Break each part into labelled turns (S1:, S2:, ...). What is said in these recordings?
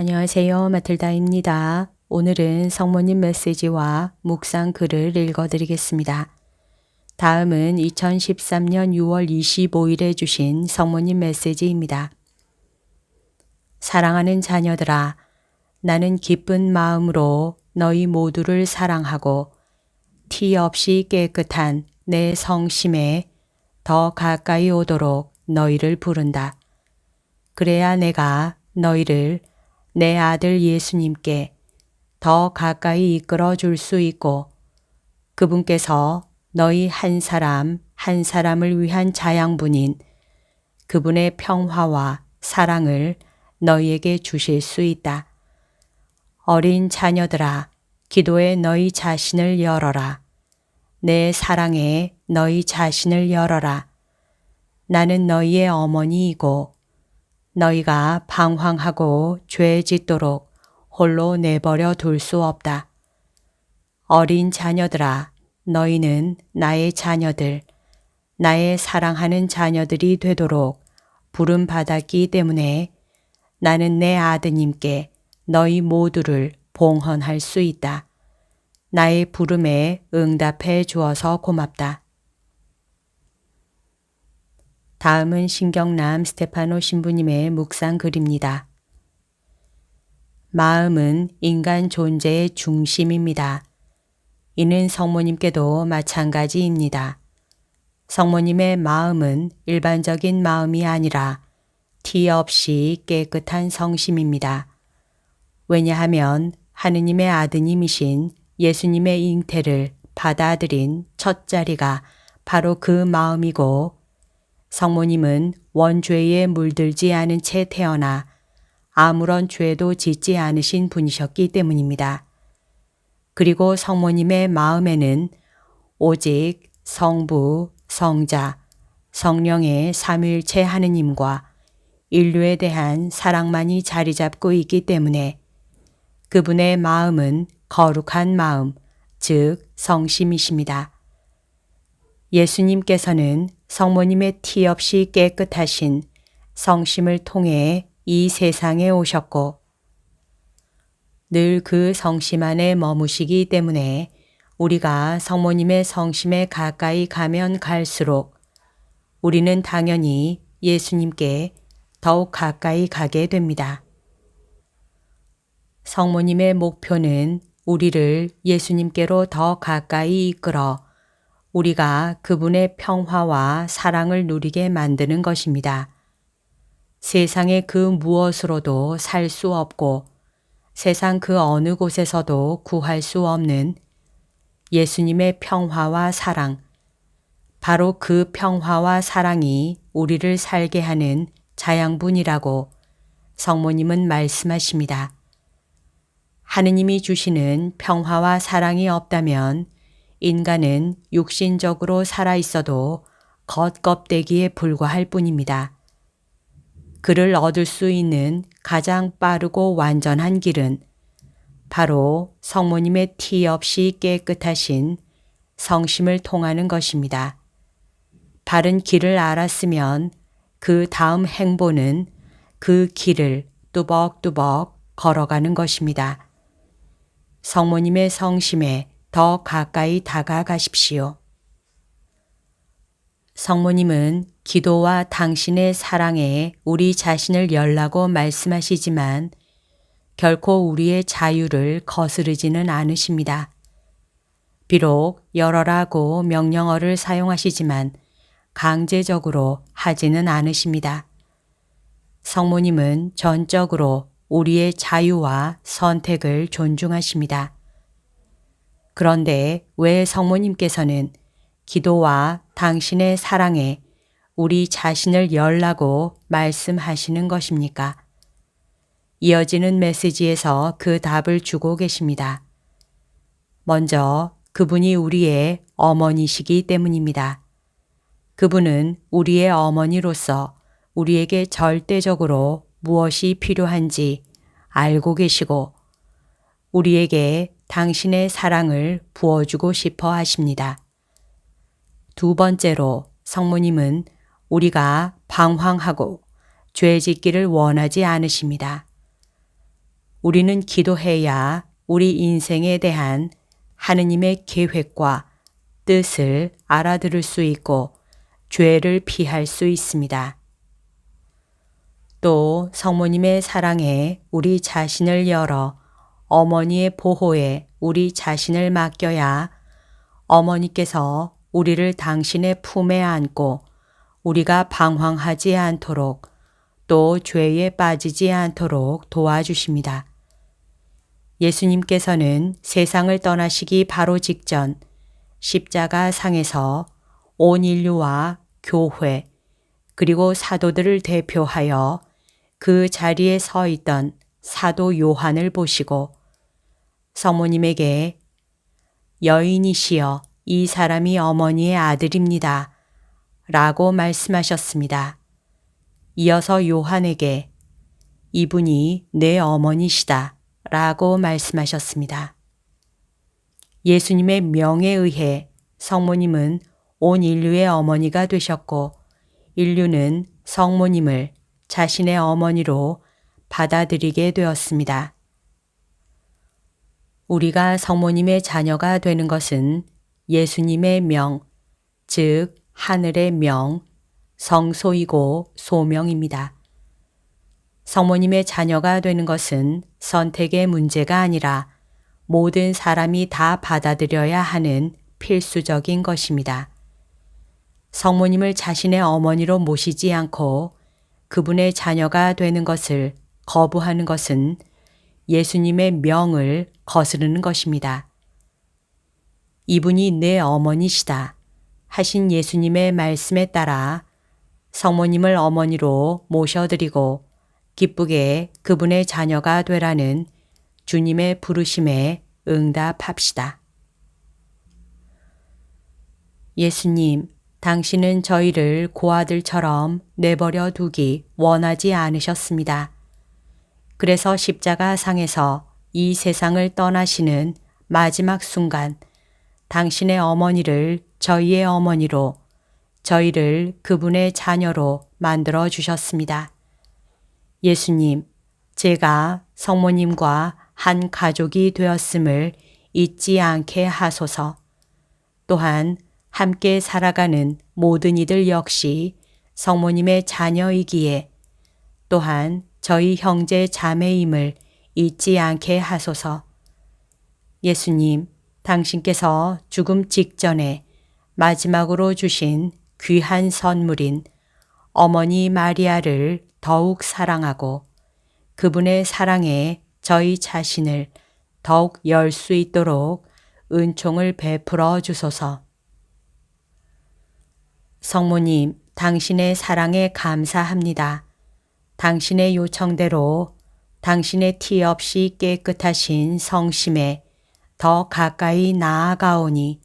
S1: 안녕하세요. 마틀다입니다. 오늘은 성모님 메시지와 묵상 글을 읽어드리겠습니다. 다음은 2013년 6월 25일에 주신 성모님 메시지입니다. 사랑하는 자녀들아, 나는 기쁜 마음으로 너희 모두를 사랑하고 티 없이 깨끗한 내 성심에 더 가까이 오도록 너희를 부른다. 그래야 내가 너희를 내 아들 예수님께 더 가까이 이끌어 줄 수 있고 그분께서 너희 한 사람 한 사람을 위한 자양분인 그분의 평화와 사랑을 너희에게 주실 수 있다. 어린 자녀들아, 기도에 너희 자신을 열어라. 내 사랑에 너희 자신을 열어라. 나는 너희의 어머니이고 너희가 방황하고 죄 짓도록 홀로 내버려 둘 수 없다. 어린 자녀들아, 너희는 나의 자녀들, 나의 사랑하는 자녀들이 되도록 부름 받았기 때문에 나는 내 아드님께 너희 모두를 봉헌할 수 있다. 나의 부름에 응답해 주어서 고맙다. 다음은 신경남 스테파노 신부님의 묵상 글입니다. 마음은 인간 존재의 중심입니다. 이는 성모님께도 마찬가지입니다. 성모님의 마음은 일반적인 마음이 아니라 티 없이 깨끗한 성심입니다. 왜냐하면 하느님의 아드님이신 예수님의 잉태를 받아들인 첫 자리가 바로 그 마음이고 성모님은 원죄에 물들지 않은 채 태어나 아무런 죄도 짓지 않으신 분이셨기 때문입니다. 그리고 성모님의 마음에는 오직 성부, 성자, 성령의 삼위일체 하느님과 인류에 대한 사랑만이 자리 잡고 있기 때문에 그분의 마음은 거룩한 마음, 즉 성심이십니다. 예수님께서는 성모님의 티 없이 깨끗하신 성심을 통해 이 세상에 오셨고 늘 그 성심 안에 머무시기 때문에 우리가 성모님의 성심에 가까이 가면 갈수록 우리는 당연히 예수님께 더욱 가까이 가게 됩니다. 성모님의 목표는 우리를 예수님께로 더 가까이 이끌어 우리가 그분의 평화와 사랑을 누리게 만드는 것입니다. 세상의 그 무엇으로도 살 수 없고 세상 그 어느 곳에서도 구할 수 없는 예수님의 평화와 사랑, 바로 그 평화와 사랑이 우리를 살게 하는 자양분이라고 성모님은 말씀하십니다. 하느님이 주시는 평화와 사랑이 없다면 인간은 육신적으로 살아 있어도 겉껍데기에 불과할 뿐입니다. 그를 얻을 수 있는 가장 빠르고 완전한 길은 바로 성모님의 티 없이 깨끗하신 성심을 통하는 것입니다. 바른 길을 알았으면 그 다음 행보는 그 길을 뚜벅뚜벅 걸어가는 것입니다. 성모님의 성심에 더 가까이 다가가십시오. 성모님은 기도와 당신의 사랑에 우리 자신을 열라고 말씀하시지만 결코 우리의 자유를 거스르지는 않으십니다. 비록 열어라고 명령어를 사용하시지만 강제적으로 하지는 않으십니다. 성모님은 전적으로 우리의 자유와 선택을 존중하십니다. 그런데 왜 성모님께서는 기도와 당신의 사랑에 우리 자신을 열라고 말씀하시는 것입니까? 이어지는 메시지에서 그 답을 주고 계십니다. 먼저 그분이 우리의 어머니시기 때문입니다. 그분은 우리의 어머니로서 우리에게 절대적으로 무엇이 필요한지 알고 계시고 우리에게 당신의 사랑을 부어주고 싶어 하십니다. 두 번째로 성모님은 우리가 방황하고 죄 짓기를 원하지 않으십니다. 우리는 기도해야 우리 인생에 대한 하느님의 계획과 뜻을 알아들을 수 있고 죄를 피할 수 있습니다. 또 성모님의 사랑에 우리 자신을 열어 어머니의 보호에 우리 자신을 맡겨야 어머니께서 우리를 당신의 품에 안고 우리가 방황하지 않도록 또 죄에 빠지지 않도록 도와주십니다. 예수님께서는 세상을 떠나시기 바로 직전 십자가 상에서 온 인류와 교회 그리고 사도들을 대표하여 그 자리에 서 있던 사도 요한을 보시고 성모님에게 여인이시여 이 사람이 어머니의 아들입니다. 라고 말씀하셨습니다. 이어서 요한에게 이분이 내 어머니시다. 라고 말씀하셨습니다. 예수님의 명에 의해 성모님은 온 인류의 어머니가 되셨고 인류는 성모님을 자신의 어머니로 받아들이게 되었습니다. 우리가 성모님의 자녀가 되는 것은 예수님의 명, 즉 하늘의 명, 성소이고 소명입니다. 성모님의 자녀가 되는 것은 선택의 문제가 아니라 모든 사람이 다 받아들여야 하는 필수적인 것입니다. 성모님을 자신의 어머니로 모시지 않고 그분의 자녀가 되는 것을 거부하는 것은 예수님의 명을 거스르는 것입니다. 이분이 내 어머니시다 하신 예수님의 말씀에 따라 성모님을 어머니로 모셔드리고 기쁘게 그분의 자녀가 되라는 주님의 부르심에 응답합시다. 예수님, 당신은 저희를 고아들처럼 내버려 두기 원하지 않으셨습니다. 그래서 십자가 상에서 이 세상을 떠나시는 마지막 순간 당신의 어머니를 저희의 어머니로 저희를 그분의 자녀로 만들어 주셨습니다. 예수님, 제가 성모님과 한 가족이 되었음을 잊지 않게 하소서. 또한 함께 살아가는 모든 이들 역시 성모님의 자녀이기에 또한 저희 형제 자매임을 잊지 않게 하소서. 예수님, 당신께서 죽음 직전에 마지막으로 주신 귀한 선물인 어머니 마리아를 더욱 사랑하고 그분의 사랑에 저희 자신을 더욱 열 수 있도록 은총을 베풀어 주소서. 성모님, 당신의 사랑에 감사합니다. 당신의 요청대로 당신의 티 없이 깨끗하신 성심에 더 가까이 나아가오니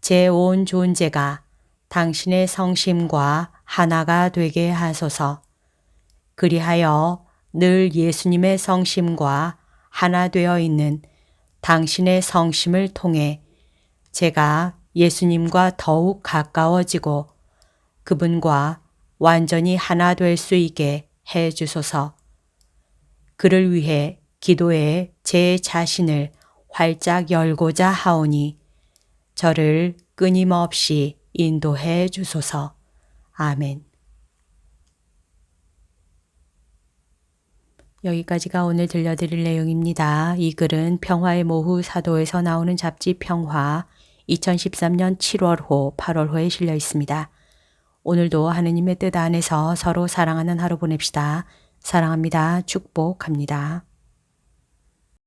S1: 제 온 존재가 당신의 성심과 하나가 되게 하소서. 그리하여 늘 예수님의 성심과 하나 되어 있는 당신의 성심을 통해 제가 예수님과 더욱 가까워지고 그분과 완전히 하나 될 수 있게 해 주소서. 그를 위해 기도에 제 자신을 활짝 열고자 하오니 저를 끊임없이 인도해 주소서. 아멘. 여기까지가 오늘 들려드릴 내용입니다. 이 글은 평화의 모후 사도에서 나오는 잡지 평화 2013년 7월호, 8월호에 실려 있습니다. 오늘도 하느님의 뜻 안에서 서로 사랑하는 하루 보냅시다. 사랑합니다. 축복합니다.